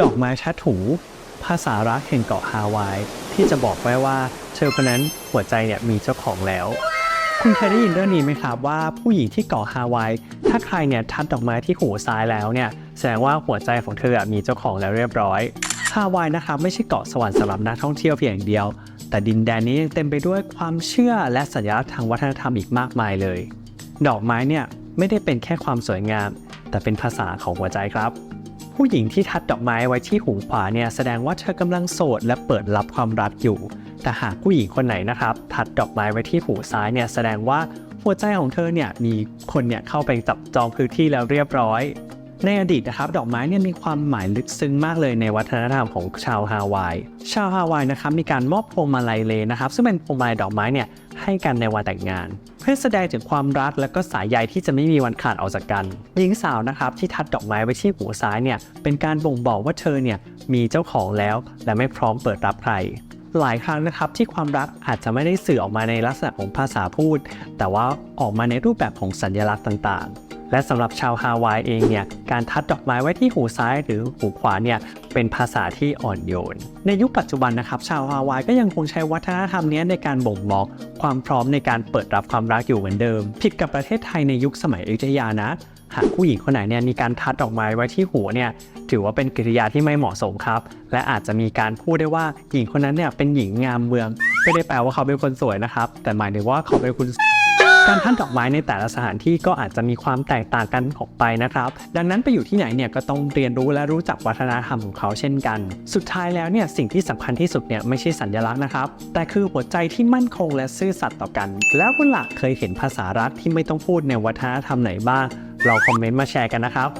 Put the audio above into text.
ดอกไม้ทัดถู ภาษารักแห่งเกาะฮาวาย ที่จะบอกไว้ว่าเธอคนนั้นหัวใจเนี่ยมีเจ้าของแล้ว คุณเคยได้ยินเรื่องนี้ไหมครับว่าผู้หญิงที่เกาะฮาวาย ถ้าใครเนี่ยทัดดอกไม้ที่หูซ้ายแล้วเนี่ยแสดงว่าหัวใจของเธอมีเจ้าของแล้วเรียบร้อยฮาวายนะครับไม่ใช่เกาะสวรรค์สำหรับนักท่องเที่ยวเพียงอย่างเดียว แต่ดินแดนนี้ยังเต็มไปด้วยความเชื่อและสัญลักษณ์ทางวัฒนธรรมอีกมากมายเลย ดอกไม้เนี่ยไม่ได้เป็นแค่ความสวยงาม แต่เป็นภาษาของหัวใจครับ ผู้หญิงที่ทัดดอกไม้ไว้ที่หูขวาเนี่ยแสดงว่าเธอกำลังโสดและเปิดรับความรักอยู่ แต่หากผู้หญิงคนไหนนะครับ ทัดดอกไม้ไว้ที่หูซ้ายเนี่ยแสดงว่าหัวใจของเธอเนี่ยมีคนเนี่ยเข้าไปจับจองพื้นที่แล้วเรียบร้อย ในอดีตนะครับดอกไม้เนี่ยมีความหมายลึกซึ้งมากเลยในวัฒนธรรมของชาวฮาวาย ชาวฮาวายนะครับมีการมอบพวงมาลัยเลนะครับ ซึ่งเป็นพวงมาลัยดอกไม้เนี่ยให้กันในวันแต่งงาน เพื่อแสดงถึงความรักและก็สายใยที่จะไม่มีวันขาดออกจากกัน หญิงสาวนะครับที่ทัดดอกไม้ไว้ที่หูซ้ายเนี่ยเป็นการบ่งบอกว่าเธอเนี่ยมีเจ้าของแล้ว และไม่พร้อมเปิดรับใครหลายครั้งนะครับที่ความรักอาจจะไม่ได้สื่อออกมาในลักษณะของภาษาพูด แต่ว่าออกมาในรูปแบบของสัญลักษณ์ต่างๆ และสำหรับชาวฮาวายเองเนี่ยการทัดดอกไม้ไว้ที่หูซ้ายหรือหูขวาเนี่ยเป็นภาษาที่อ่อนโยน ในยุคปัจจุบันนะครับ ชาวฮาวายก็ยังคงใช้วัฒนธรรมนี้ในการบ่งบอกความพร้อมในการเปิดรับความรักอยู่เหมือนเดิม ผิดกับประเทศไทยในยุคสมัยอยุธยานะ หากผู้หญิงคนไหนเนี่ยมีการทัดดอกไม้ไว้ที่หูเนี่ยถือว่าเป็นกิริยาที่ไม่เหมาะสมครับ และอาจจะมีการพูดได้ว่าหญิงคนนั้นเนี่ยเป็นหญิงงามเมือง ไม่ได้แปลว่าเขาเป็นคนสวยนะครับ แต่หมายถึงว่าเขาเป็นคุณ การทันดอกไม้ในแต่ละสถานที่ก็อาจจะมีความแตกต่างกันออกไปนะครับ ดังนั้นไปอยู่ที่ไหนเนี่ยก็ต้องเรียนรู้และรู้จักวัฒนธรรมของเขาเช่นกัน สุดท้ายแล้วเนี่ยสิ่งที่สำคัญที่สุดเนี่ยไม่ใช่สัญลักษณ์นะครับ แต่คือหัวใจที่มั่นคงและซื่อสัตย์ต่อกัน แล้วคุณหลักเคยเห็นภาษารัฐที่ไม่ต้องพูดในวัฒนธรรมไหนบ้าง เราคอมเมนต์มาแชร์กันนะครับ